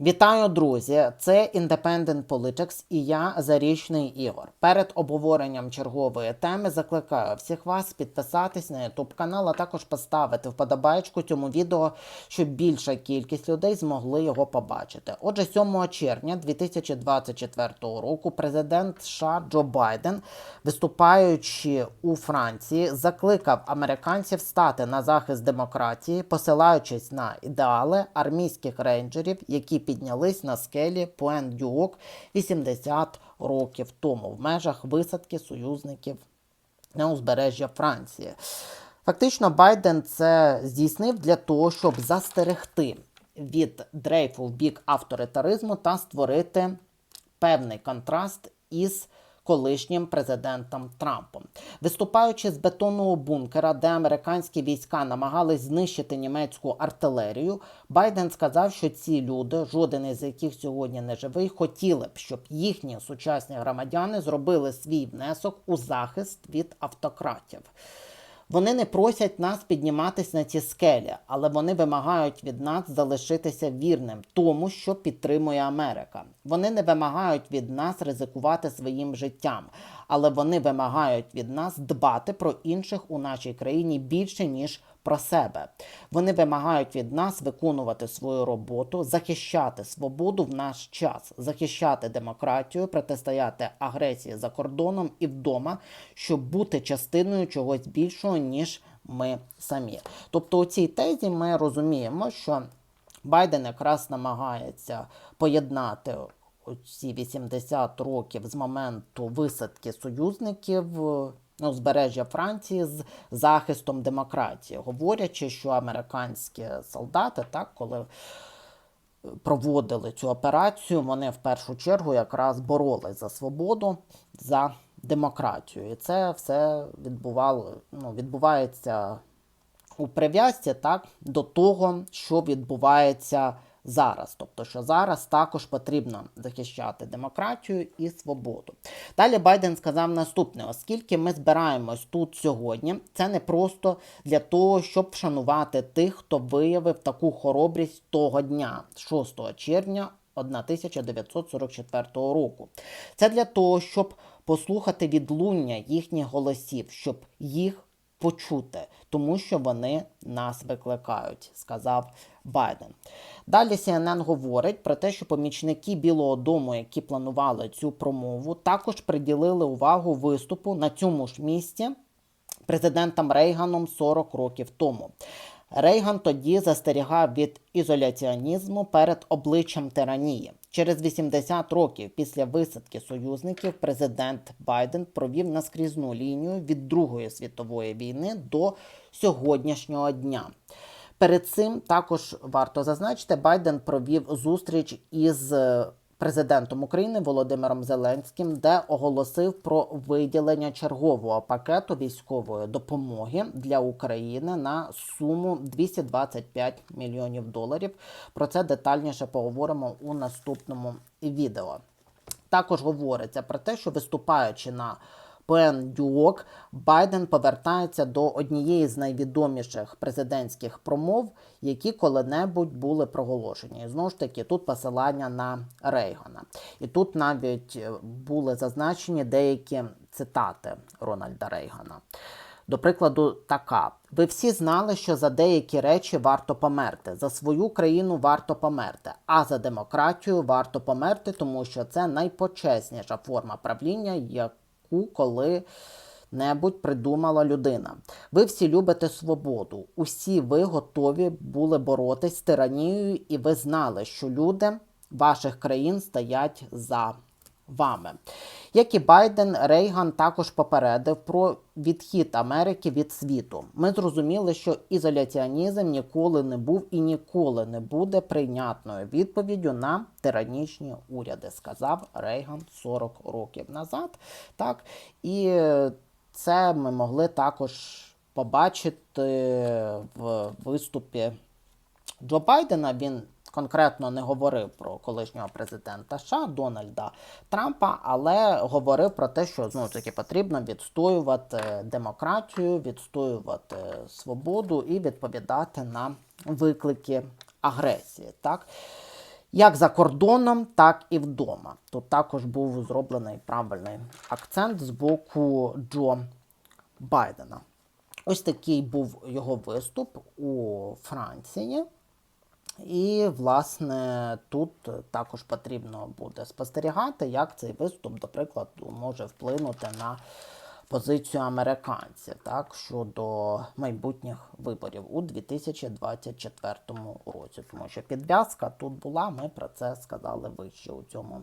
Вітаю, друзі! Це Independent Politics і я Зарічний Ігор. Перед обговоренням чергової теми закликаю всіх вас підписатись на YouTube канал, а також поставити вподобайку цьому відео, щоб більша кількість людей змогли його побачити. Отже, 7 червня 2024 року президент США Джо Байден, виступаючи у Франції, закликав американців стати на захист демократії, посилаючись на ідеали армійських рейнджерів, які піднялись на скелі Пуен Дюок 80 років тому в межах висадки союзників на узбережжя Франції. Фактично, Байден це здійснив для того, щоб застерегти від дрейфу в бік авторитаризму та створити певний контраст із колишнім президентом Трампом. Виступаючи з бетонного бункера, де американські війська намагались знищити німецьку артилерію, Байден сказав, що ці люди, жоден із яких сьогодні не живий, хотіли б, щоб їхні сучасні громадяни зробили свій внесок у захист від автократів. Вони не просять нас підніматись на ці скелі, але вони вимагають від нас залишитися вірним тому, що підтримує Америка. Вони не вимагають від нас ризикувати своїм життям, але вони вимагають від нас дбати про інших у нашій країні більше ніж про себе. Вони вимагають від нас виконувати свою роботу, захищати свободу в наш час, захищати демократію, протистояти агресії за кордоном і вдома, щоб бути частиною чогось більшого, ніж ми самі. Тобто, у цій тезі ми розуміємо, що Байден якраз намагається поєднати ці 80 років з моменту висадки союзників на узбережжя Франції з захистом демократії, говорячи, що американські солдати, так, коли проводили цю операцію, вони в першу чергу якраз боролись за свободу, за демократію. І це все відбувало, ну, відбувається у прив'язці так, до того, що відбувається зараз. Тобто, що зараз також потрібно захищати демократію і свободу. Далі Байден сказав наступне: оскільки ми збираємось тут сьогодні, це не просто для того, щоб вшанувати тих, хто виявив таку хоробрість того дня, 6 червня. 1944 року. Це для того, щоб послухати відлуння їхніх голосів, щоб їх почути, тому що вони нас викликають, сказав Байден. Далі CNN говорить про те, що помічники Білого Дому, які планували цю промову, також приділили увагу виступу на цьому ж місці президентом Рейганом 40 років тому. Рейган тоді застерігав від ізоляціонізму перед обличчям тиранії. Через 80 років після висадки союзників президент Байден провів наскрізну лінію від Другої світової війни до сьогоднішнього дня. Перед цим також варто зазначити, Байден провів зустріч із президентом України Володимиром Зеленським, де оголосив про виділення чергового пакету військової допомоги для України на суму 225 мільйонів доларів. Про це детальніше поговоримо у наступному відео. Також говориться про те, що виступаючи на Пен Дюок, Байден повертається до однієї з найвідоміших президентських промов, які коли-небудь були проголошені. І знову ж таки, тут посилання на Рейгана. І тут навіть е, були зазначені деякі цитати Рональда Рейгана. До прикладу, така: ви всі знали, що за деякі речі варто померти, за свою країну варто померти, а за демократію варто померти, тому що це найпочесніша форма правління, яку коли-небудь придумала людина. Ви всі любите свободу. Усі ви готові були боротись з тиранією, і ви знали, що люди ваших країн стоять за вами. Як і Байден, Рейган також попередив про відхід Америки від світу. Ми зрозуміли, що ізоляціонізм ніколи не був і ніколи не буде прийнятною відповіддю на тиранічні уряди, сказав Рейган 40 років назад. Так, І це ми могли також побачити в виступі Джо Байдена. Він конкретно не говорив про колишнього президента США Дональда Трампа, але говорив про те, що знову таки потрібно відстоювати демократію, відстоювати свободу і відповідати на виклики агресії. Так? як за кордоном, так і вдома. Тут також був зроблений правильний акцент з боку Джо Байдена. Ось такий був його виступ у Франції. І, власне, тут також потрібно буде спостерігати, як цей виступ, до прикладу, може вплинути на позицію американців так, щодо майбутніх виборів у 2024 році. Тому що підв'язка тут була, ми про це сказали вище у цьому